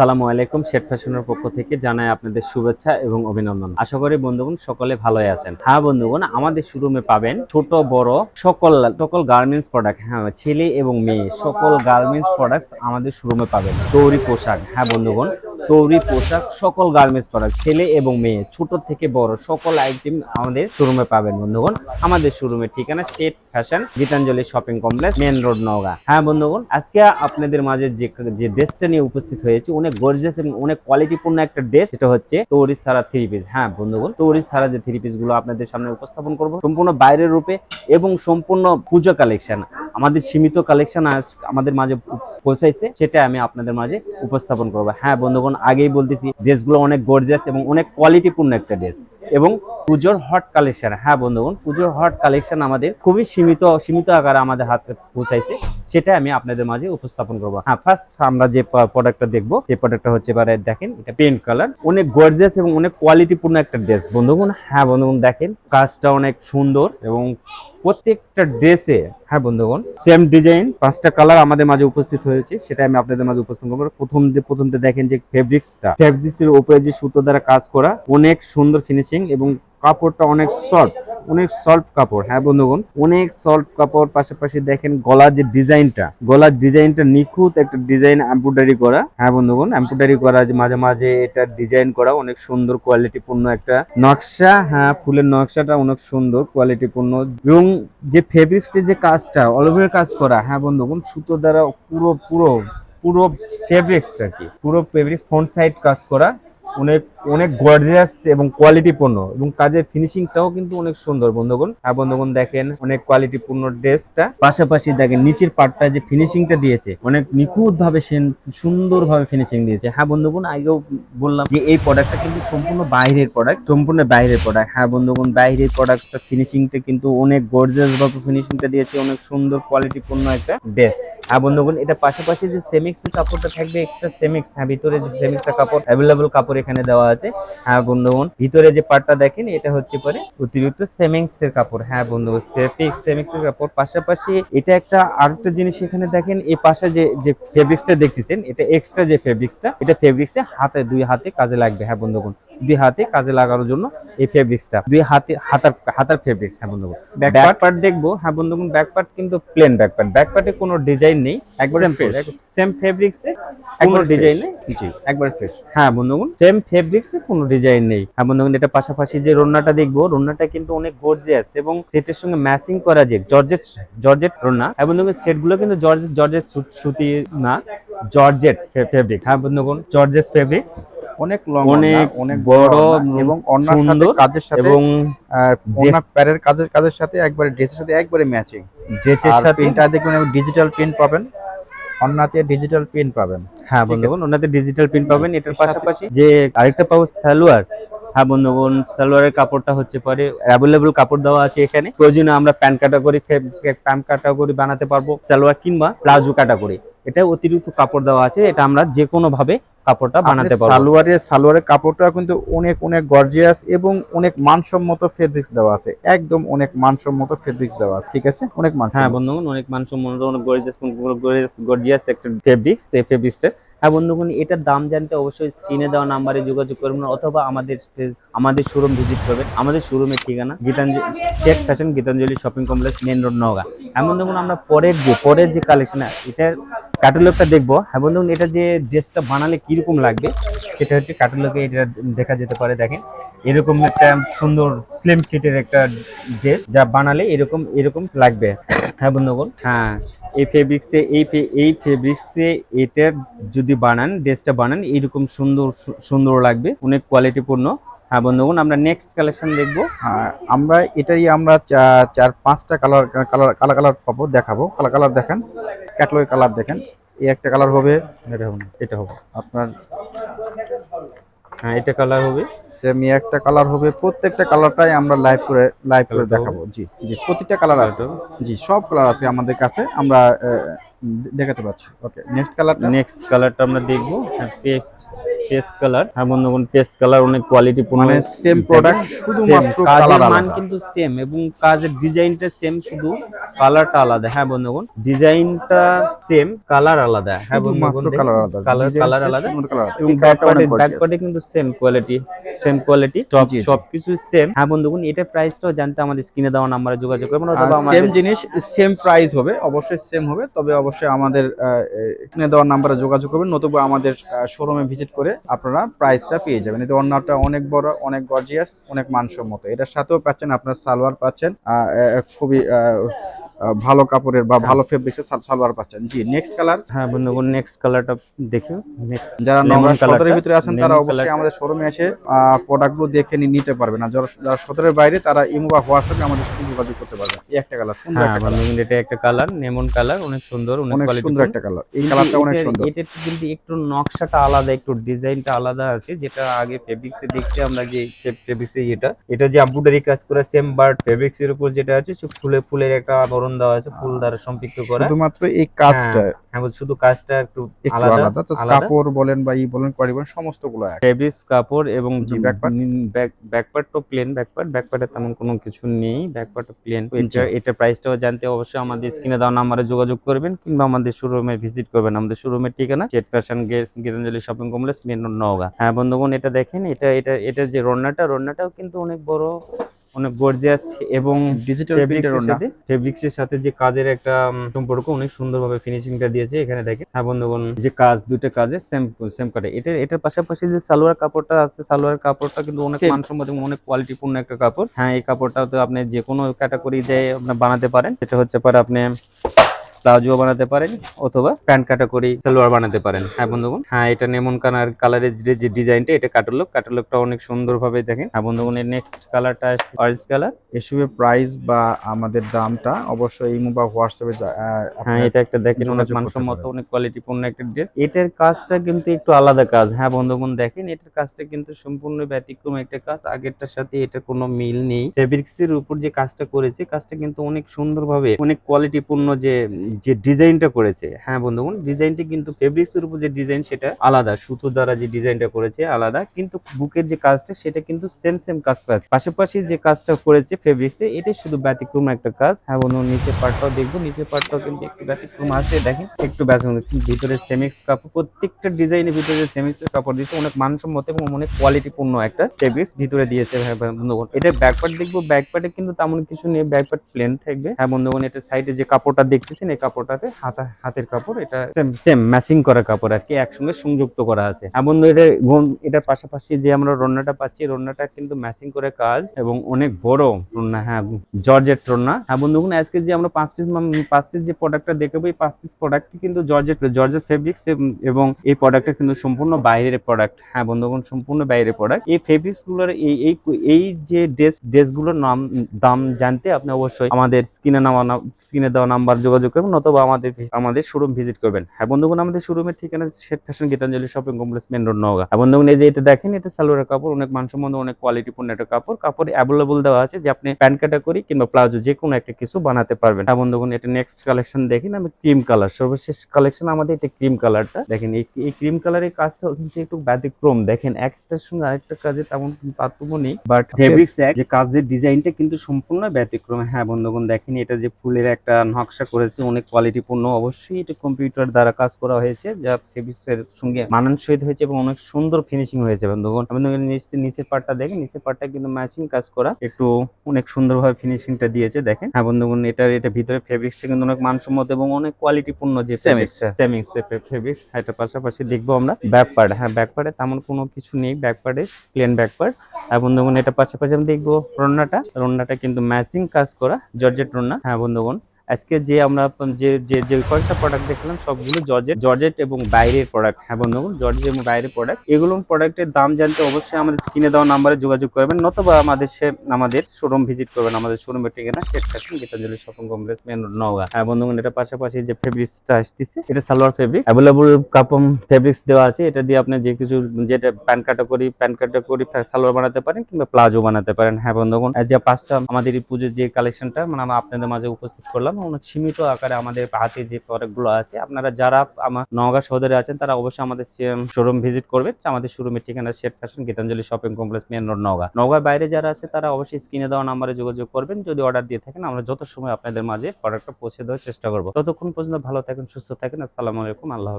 সালামু আলাইকুম শেট ফ্যাশনের পক্ষ থেকে জানাই আপনাদের শুভেচ্ছা এবং অভিনন্দন। আশা করি বন্ধুগণ সকলে ভালোই আছেন। হ্যাঁ বন্ধুগণ, আমাদের শোরুমে পাবেন ছোট, বড় সকল সকল গার্মেন্টস প্রোডাক্ট হ্যাঁ ছেলে এবং মেয়ে সকল গার্মেন্টস প্রোডাক্টস আমাদের শোরুমে পাবেন। তৈরি পোশাক। হ্যাঁ বন্ধুগণ তৈরি পোশাক, সকল গার্মেন্টস প্রোডাক্ট ছেলে এবং মেয়ে, ছোট থেকে বড় সকল আইটেম আমাদের শোরুমে পাবেন বন্ধুগণ। আমাদের শোরুমের ঠিকানা শেট fashion, Gitanjali shopping complex, main road, Naogaon. হ্যাঁ বন্ধুগণ, আজকে আপনাদের মাঝে যে ড্রেসটা নিয়ে উপস্থিত হয়েছে, অনেক গর্জিয়াস এবং অনেক কোয়ালিটিপূর্ণ একটা ড্রেস এটা হচ্ছে তৈরি সারা থ্রি পিস হ্যাঁ বন্ধুগণ, তৈরি সারা যে থ্রি পিসগুলো আপনাদের সামনে উপস্থাপন করব, সম্পূর্ণ বাইরের রূপে এবং সম্পূর্ণ পুজো কালেকশন আমাদের সীমিত কালেকশন আমাদের মাঝে পৌঁছাইছে সেটা আমি আপনাদের মাঝে উপস্থাপন করব। হ্যাঁ বন্ধুগণ, আগেই বলতেছি ড্রেসগুলো অনেক গর্জাস এবং অনেক কোয়ালিটিপূর্ণ একটা ড্রেস এবং পুজোর হট কালেকশন হ্যাঁ বন্ধুগণ, পুজোর হট কালেকশন আমাদের খুবই সীমিত সীমিত আকারে আমাদের হাতে পৌঁছাইছে। সেটা আমি আপনাদের মাঝে উপস্থাপন করব। হ্যাঁ ফার্স্ট আমরা যে প্রোডাক্টটা দেখব সেই প্রোডাক্টটা হচ্ছে এবারে দেখেন, এটা পেন্ট কালার অনেক গর্জেস এবং অনেক কোয়ালিটিপূর্ণ একটা ড্রেস বন্ধুগণ হ্যাঁ বন্ধুগণ, দেখেন, কাজটা অনেক সুন্দর এবং প্রত্যেকটা ড্রেসে হ্যাঁ বন্ধুগণ সেম ডিজাইন পাঁচটা কালার আমাদের মাঝে উপস্থিত হয়েছে। সেটা আমি আপনাদের মাঝে উপস্থাপন করব। প্রথম প্রথমতে দেখেন যে ফেব্রিক্সটা ফেব্রিক্সের উপরে যে সুতো দ্বারা কাজ করা, অনেক সুন্দর ফিনিশিং এবং কাপড়টা অনেক সফট অনেক সফট কাপড়। হ্যাঁ বন্ধুগণ? অনেক সফট কাপড়, পাশাপাশি দেখেন গলার যে ডিজাইনটা, গলার ডিজাইনটা নিখুঁত একটা ডিজাইন এমব্রয়ডারি করা। হ্যাঁ বন্ধুগণ? এমব্রয়ডারি করা মাঝে মাঝে এটা ডিজাইন করা, অনেক সুন্দর কোয়ালিটিপূর্ণ একটা নকশা। হ্যাঁ ফুলের নকশাটা অনেক সুন্দর কোয়ালিটিপূর্ণ এবং যে ফেব্রিক্সের যে কাজটা অল ওভার কাজ করা হ্যাঁ বন্ধুগণ? সুতো দ্বারা পুরো পুরো পুরো ফেব্রিক্সটা কি, পুরো ফেব্রিক্স ফ্রন্ট সাইড কাজ করা। অনেক অনেক গর্জিয়াস এবং কোয়ালিটি পূর্ণ এবং কাজের ফিনিশিংটাও কিন্তু অনেক সুন্দর, বন্ধুগণ। হ্যাঁ বন্ধুগণ, দেখেন, অনেক কোয়ালিটি কোয়ালিটিপূর্ণ ড্রেসটা। পাশাপাশি দেখেন, নিচের পার্টটা যে ফিনিশিংটা দিয়েছে, অনেক নিখুঁত ভাবে সুন্দর ভাবে ফিনিশিং দিয়েছে। হ্যাঁ বন্ধুগণ, আগেও বললাম যে এই প্রোডাক্টটা কিন্তু সম্পূর্ণ বাইরের প্রোডাক্ট সম্পূর্ণ বাইরের প্রোডাক্ট হ্যাঁ বন্ধুগণ, বাইরের প্রোডাক্টটা ফিনিশিংটা কিন্তু অনেক গর্জিয়াস ভাবে ফিনিশিংটা দিয়েছে, অনেক সুন্দর কোয়ালিটিপূর্ণ একটা ড্রেস হ্যাঁ বন্ধুগণ এটা পাশাপাশি যে সেমিক্স কাপড়টা থাকবে এক্সট্রা সেমিক্স হ্যাঁ ভিতরে যে সেমিক্সটা কাপড় অ্যাভেলেবল কাপড় এখানে দেওয়া আছে। হ্যাঁ বন্ধুগণ ভিতরে যে পার্টটা দেখেন, এটা হচ্ছে পরে অতিরিক্ত সেমিক্স এর কাপড়। হ্যাঁ বন্ধু সেমিক্স এর কাপড়। পাশাপাশি এটা একটা আরেকটা জিনিস এখানে দেখেন, এই পাশে যে যে ফেব্রিক্সটা দেখতেছেন, এটা এক্সট্রা যে ফেব্রিক্সটা এটা ফেব্রিক্সটা হাতে, দুই হাতে কাজে লাগবে। হ্যাঁ বন্ধুগণ দুই হাতে কাজে লাগানোর জন্য এই ফেব্রিক্সটা দুই হাতে হাতার হাতার ফেব্রিক্স হ্যাঁ বন্ধুগণ। ব্যাক পার্ট দেখব। হ্যাঁ বন্ধুগণ ব্যাক পার্ট কিন্তু প্লেন ব্যাক পার্ট ব্যাক পার্টে কোনো ডিজাইন নেই। একবারে সেম ফেব্রিক্সে কোনো ডিজাইন নেই। জি একবার ফ্রেশ হ্যাঁ বন্ধুগণ সেম ফেব্রিক্সে কোনো ডিজাইন নেই। হ্যাঁ বন্ধুগণ এটা পাশাপাশি যে রন্নাটা দেখব রন্নাটা কিন্তু অনেক গর্জিয়াস এবং সেটের সঙ্গে ম্যাচিং করা যে জর্জেট জর্জেট রন্না হ্যাঁ বন্ধুগণ সেটগুলো কিন্তু জর্জেট জর্জেট সুতি না জর্জেট ফেব্রিক হ্যাঁ বন্ধুগণ জর্জেট ফেব্রিক্স অনেক লং অনেক অনেক বড় এবং অন্যান্য সুন্দর কাজের সাথে এবং অন্য প্যারের কাজের কাজের সাথে একবারে ড্রেসের সাথে একবারে ম্যাচিং ড্রেসের সাথে প্রিন্টটা দেখবেন ডিজিটাল প্রিন্ট পাবেন। অন্যতে ডিজিটাল প্রিন্ট পাবেন। হ্যাঁ বন্ধুগণ ওনাতে ডিজিটাল প্রিন্ট পাবেন। এটার পাশাপাশি যে আরেকটা পাবো সালোয়ার। হ্যাঁ বন্ধুগণ সালোয়ারের কাপড়টা হচ্ছে পরে অ্যাভেলেবল কাপড় দেওয়া আছে এখানে। প্রয়োজনে আমরা প্যান্ট ক্যাটাগরি প্যান্ট ক্যাটাগরি বানাতে পারব সালোয়ার কিংবা প্লাজো ক্যাটাগরি। এটা অতিরিক্ত কাপড় দেওয়া আছে। এটা আমরা যে কোনো ভাবে কাপড়টা বানাতে পারব। সালোয়ারের সালোয়ারের কাপড়টা কিন্তু অনেক অনেক গর্জিয়াস এবং অনেক মানসম্মত ফেব্রিক্স দেওয়া আছে। একদম অনেক মানসম্মত ফেব্রিক্স দেওয়া আছে ঠিক আছে? অনেক হ্যাঁ মানসম্মত। বন্ধুগণ অনেক মানসম্মত অনেক গর্জিয়াস গর্জিয়াস একটা ফেব্রিক্স এই ফেব্রিক্সটা হ্যাঁ বন্ধুগণ, এটার দাম জানতে অবশ্যই স্ক্রিনে দেওয়া নাম্বারে যোগাযোগ করবেন অথবা আমাদের আমাদের শোরুম ভিজিট করবেন। আমাদের শোরুমের ঠিকানা Gitanjali tech fashion Gitanjali shopping complex main road Naogaon. হ্যাঁ বন্ধুগণ, আমরা পরের যে পরের যে কালেকশন এটার ক্যাটালগটা দেখব। হ্যাঁ বন্ধুগণ, এটা যে ড্রেসটা বানালে কীরকম লাগবে, সেটা হচ্ছে ক্যাটালগে এটা দেখা যেতে পারে, দেখেন। এরকম একটা সুন্দর স্লিম ফিটের একটা ড্রেস যা বানালে এরকম এরকম লাগবে। হ্যাঁ বন্ধুগণ হ্যাঁ। এই ফেব্রিক্সে এই ফে- এই ফেব্রিক্সে এটা যদি বানান ড্রেসটা বানান এইরকম সুন্দর সুন্দর লাগবে। অনেক কোয়ালিটিপূর্ণ হ্যাঁ বন্ধুগণ আমরা নেক্সট কালেকশন দেখব। আর আমরা এটাই আমরা চার পাঁচটা কালার কালার কালার কালার পাবো দেখাবো। কালার কালার দেখেন ক্যাটলগ কালার দেখেন। এই একটা কালার হবে এটা হবে এটা হবে। আপনার হ্যাঁ এটা কালার হবে। সেম একটা কালার হবে প্রত্যেকটা কালারটাই আমরা লাইভ করে লাইভ করে দেখাবো। জি জি প্রতিটা কালার আছে। জি সব কালার আছে আমাদের কাছে আমরা দেখাতে পাচ্ছি ওকে নেক্সট কালারটা নেক্সট কালারটা আমরা দেখব। হ্যাঁ পেস্ট পেস্ট কালার হ্যাঁ বন্ধুগণ পেস্ট কালার অনেক কোয়ালিটি মানে সেম প্রোডাক্ট শুধুমাত্র কালার মান কিন্তু সেম এবং কাজের ডিজাইনটা সেম শুধু কালারটা আলাদা। হ্যাঁ বন্ধুগণ ডিজাইনটা সেম কালার আলাদা। হ্যাঁ বন্ধুগণ কালার আলাদা। কালার কালার আলাদা। এবং ব্যাকপার্টে ব্যাকপার্টে কিন্তু সেম কোয়ালিটি সেম কোয়ালিটি। সবকিছু সেম হ্যাঁ বন্ধুগণ এটা প্রাইসটাও জানতে আমাদের স্ক্রিনে দেওয়া নাম্বারে যোগাযোগ করবেন অথবা সেম আমাদের জিনিস সেম প্রাইস হবে অবশ্যই সেম হবে তবে অবশ্যই আমাদের এখানে দেওয়ার নাম্বারে যোগাযোগ করবেন নতুবা আমাদের শোরুমে ভিজিট করে আপনারা প্রাইসটা পেয়ে যাবেন। এটা অন্যটা অনেক বড়, অনেক গর্জিয়াস অনেক মানসম্মত। এটার সাথেও পাচ্ছেন আপনার সালোয়ার পাচ্ছেন। খুবই ভালো কাপড়ের বা ভালো ফেব্রিক্সের সালোয়ার পাচ্ছেন। জি নেক্সট কালার হ্যাঁ বন্ধুগণ নেক্সট কালারটা দেখি। নেক্সট যারা নগর colour ভিতরে আছেন তারা অবশ্যই। আমাদের শোরুমে এসে প্রোডাক্টগুলো দেখে নিতে পারবেন আর যারা সদরের বাইরে তারা ইমো বা হোয়াটসঅ্যাপে আমাদের সাথে যোগাযোগ করতে পারবেন এই একটা কালার সুন্দর হ্যাঁ একটা কালার বন্ধুগণ এটা একটা কালার নেমন কালার অনেক সুন্দর অনেক কোয়ালিটি সুন্দর একটা কালার এই কালারটা অনেক সুন্দর। এটা কিন্তু একটু নকশাটা আলাদা একটু ডিজাইনটা আলাদা আছে যেটা আগে ফেব্রিক্সে দেখছি আমরা যে ফেব্রিক্সে এটা। এটা যে এমব্রয়ডারি কাজ করা সেম বাট ফেব্রিক্সের উপর যেটা আছে সে ফুলে ফুলের একটা বরণ দেওয়া আছে ফুল দ্বারা সম্পৃক্ত করা। শুধুমাত্র এই কাজটা। হ্যাঁ বল শুধু কাজটা একটু আলাদা কাপড় বলেন বা ই বলেন কোয়ারি বলেন সমস্তগুলো এক। ফেব্রিক্স কাপড় এবং? ব্যাকপার্ট তো প্লেন ব্যাকপার্ট ব্যাকপার্টে তেমন কোনো কিছু নেই। ব্যাকপার্ট প্লেন এটা এটা প্রাইসটাও জানতে অবশ্যই আমাদের স্ক্রিনে দেওয়া নাম্বারে যোগাযোগ করবেন কিংবা আমাদের শোরুমে ভিজিট করবেন। আমাদের শোরুমের ঠিকানা jet fashion Gitanjali shopping complex main road Naogaon. হ্যাঁ বন্ধুগণ এটা দেখেন এটা এটা এটা যে রন্নাটা রন্নাটাও কিন্তু অনেক বড়। অনেক গর্জিয়াস এবং ডিজিটাল প্রিন্টের ফেব্রিক্সের সাথে যে কাজের একটা সম্পর্ক অনেক সুন্দরভাবে ফিনিশিংটা দিয়েছে এখানে দেখে হ্যাঁ বন্ধুগণ যে কাজ দুইটা কাজের সেম সেম কাটে। এটা এটার পাশাপাশি যে সালোয়ার কাপড়টা আছে সালোয়ার কাপড়টা কিন্তু অনেক. মানসম্মত এবং অনেক কোয়ালিটিপূর্ণ একটা কাপড়। হ্যাঁ এই কাপড়টা তো আপনি যে কোনো ক্যাটাগরি দিয়ে আপনি বানাতে পারেন। সেটা হচ্ছে পারে আপনি প্লাজো বানাতে পারেন অথবা প্যান্ট ক্যাটাগরি সালোয়ার বানাতে পারেন। হ্যাঁ বন্ধুগণ? হ্যাঁ এটা নেমন কালার কালারের যে ডিজাইনটা এটা কাটালুক কাটালুকটা অনেক সুন্দরভাবে দেখেন। হ্যাঁ বন্ধুগণ এর নেক্সট কালারটা অরেঞ্জ কালার এসবের প্রাইস বা আমাদের দামটা অবশ্যই ইমো বা হোয়াটসঅ্যাপে হ্যাঁ এটা একটা দেখেন অনেক মানসম্মত। অনেক কোয়ালিটিপূর্ণ একটা ড্রেস এটার কাজটা কিন্তু একটু আলাদা কাজ। হ্যাঁ বন্ধুগণ দেখেন এটার কাজটা কিন্তু সম্পূর্ণ ব্যতিক্রম একটা কাজ। আগেরটার সাথে এটা কোনো মিল নেই। ফেব্রিক্সের উপর যে কাজটা করেছে কাজটা কিন্তু অনেক সুন্দরভাবে অনেক কোয়ালিটিপূর্ণ যে যে ডিজাইনটা করেছে হ্যাঁ বন্ধুগণ, ডিজাইনটা কিন্তু ফেব্রিক্স এর উপর যে ডিজাইন সেটা আলাদা সুতো দ্বারা যে ডিজাইনটা করেছে আলাদা, কিন্তু বুকের যে কাজটা সেটা কিন্তু সেম সেম কাজ কাজ পাশাপাশি যে কাজটা করেছে ফেব্রিক্সে, এটাই শুধু ব্যতিক্রম একটা কাজ। হ্যাঁ বন্ধু নিচে পার্টটাও দেখব নিচে পার্টটাও কিন্তু একটু ব্যতিক্রম আছে, দেখেন। একটু ব্যতিক্রম ভিতরে সেমিক্স কাপড়, প্রত্যেকটা ডিজাইনের ভিতরে সেমিক্স কাপড় দিয়েছে, অনেক মানসম্মত এবং অনেক কোয়ালিটিপূর্ণ একটা ফেব্রিক্স ভিতরে দিয়েছে হ্যাঁ বন্ধুগণ। এটা ব্যাকপার্ট দেখব ব্যাকপার্টে কিন্তু তেমন কিছু নেই ব্যাকপার্ট প্লেন থাকবে। হ্যাঁ বন্ধুগণ এটা সাইডে যে কাপড়টা দেখতেছেন কাপড়টাতে হাতা হাতের কাপড়, এটা সেম ম্যাচিং করা কাপড় আর কি, একসঙ্গে সংযুক্ত করা আছে। এটা এটার পাশাপাশি যে আমরা রন্নাটা পাচ্ছি রন্নাটা কিন্তু ম্যাচিং করে কাজ এবং অনেক বড় রন্না হ্যাঁ জর্জেট রন্না হ্যাঁ বন্ধুগণ আজকে যে আমরা পাঁচ পিস পাঁচ পিস যে প্রোডাক্টটা দেখাবো, এই পাঁচ পিস প্রোডাক্টটি কিন্তু জর্জেট জর্জেট ফেব্রিক্স এবং এই প্রোডাক্টটা কিন্তু সম্পূর্ণ বাইরের প্রোডাক্ট হ্যাঁ বন্ধুগণ সম্পূর্ণ বাইরের প্রোডাক্ট এই ফেব্রিক্সগুলোর এই এই এই যে ড্রেস ড্রেসগুলোর নাম, দাম জানতে আপনি অবশ্যই আমাদের স্ক্রিনে নামা স্ক্রিনে দেওয়া নাম্বার যোগাযোগ করবেন অথবা আমাদের আমাদের শোরুম ভিজিট করবেন। হ্যাঁ বন্ধুগণ আমাদের শোরুমের ঠিকানা Sheikh fashion Gitanjali shopping complex main road Naogaon. হ্যাঁ বন্ধুগণ এই যে এটা দেখেন এটা সালোয়ারের কাপড় অনেক মানসম্মত অনেক কোয়ালিটিপূর্ণ একটা কাপড়। কাপড় অ্যাভেলেবল দেওয়া আছে যে আপনি প্যান্ট ক্যাটাগরি কিংবা প্লাজো যে কোনো একটা কিছু বানাতে পারবেন। হ্যাঁ বন্ধুগণ এটা নেক্সট কালেকশন দেখেন আমি ক্রিম কালার সর্বশেষ কালেকশন আমাদের এটা ক্রিম কালারটা দেখেন এই ক্রিম কালারের কাজটা কিন্তু একটু ব্যতিক্রম। দেখেন একটার সঙ্গে আরেকটা কাজে তেমন পার্থক্য নেই বাট ফেব্রিক্স এক যে কাজের ডিজাইনটা কিন্তু সম্পূর্ণ ব্যতিক্রম। হ্যাঁ বন্ধুগণ দেখেন এটা যে ফুলের একটা নকশা করেছে অনেক কোয়ালিটিপূর্ণ অবশ্যই এটা কম্পিউটার দ্বারা কাজ করা হয়েছে যা ফেব্রিক্স এর সঙ্গে মানানসই হয়েছে এবং অনেক সুন্দর ফিনিশিং হয়েছে। বন্ধুগণ নিচে নিচের পার্টটা দেখেন নিচের পার্টটা কিন্তু ম্যাচিং কাজ করা একটু অনেক সুন্দরভাবে ফিনিশিংটা দিয়েছে দেখেন। হ্যাঁ বন্ধুগণ এটা এটা ভিতরে ফেব্রিক্সটা কিন্তু অনেক মানসম্মত এবং অনেক কোয়ালিটিপূর্ণ যে। সেমিক্স ফেব্রিক্স এটা পাশাপাশি দেখব আমরা ব্যাক পার্ট হ্যাঁ ব্যাক পার্টে তেমন কোনো কিছু নেই ব্যাক পার্টে প্লেন ব্যাক পার্ট আর বন্ধুগণ এটা পাশাপাশি আমি দেখব রন্নাটা। রন্নাটা কিন্তু ম্যাচিং কাজ করা জর্জেট রন্না। হ্যাঁ বন্ধুগণ আজকে যে আমরা, যে যে যে কয়েকটা প্রোডাক্ট দেখলাম, সবগুলো জর্জেট জর্জেট এবং বাইরের প্রোডাক্ট হ্যাঁ বন্ধুগণ জর্জেট এবং বাইরের প্রোডাক্ট এগুলো প্রোডাক্টের দাম জানতে অবশ্যই আমাদের স্ক্রিনে দেওয়া নাম্বারে যোগাযোগ করবেন, নতুবা আমাদের সে, আমাদের শোরুম ভিজিট করবেন, আমাদের শোরুমের ঠিকানা Sheikh fashion Gitanjali shopping complex main road Naogaon হ্যাঁ বন্ধুগণ এটা পাশাপাশি যে ফেব্রিক্সটা আসতেছে, এটা সালোয়ার ফেব্রিক অ্যাভেলেবল কাপম ফেব্রিক্স দেওয়া আছে, এটা দিয়ে আপনি যে কিছু, যেটা pant category pant category salwar বানাতে পারেন কিংবা প্লাজো বানাতে পারেন। হ্যাঁ বন্ধুগণ যে পাঁচটা আমাদের এই পুজোর যে কালেকশনটা মানে আমরা আপনাদের মাঝে উপস্থিত করলাম। অনেক সীমিত আকারে আমাদের হাতে যে প্রোডাক্টগুলো আছে, আপনারা যারা আমার নওগাঁ সদরে আছেন, তারা অবশ্যই আমাদের শোরুম ভিজিট করবেন। আমাদের শোরুমের ঠিকানা শেট fashion Gitanjali shopping complex main road Naogaon. নওগাঁর বাইরে যারা আছে, তারা অবশ্যই স্ক্রিনে দেওয়া নাম্বারে যোগাযোগ করবেন। যদি অর্ডার দিয়ে থাকেন, আমরা যত সময় আপনাদের মাঝে প্রোডাক্টটা পৌঁছে দেওয়ার চেষ্টা করব। ততক্ষণ পর্যন্ত ভালো থাকেন, সুস্থ থাকেন। আসসালামু আলাইকুম, আল্লাহ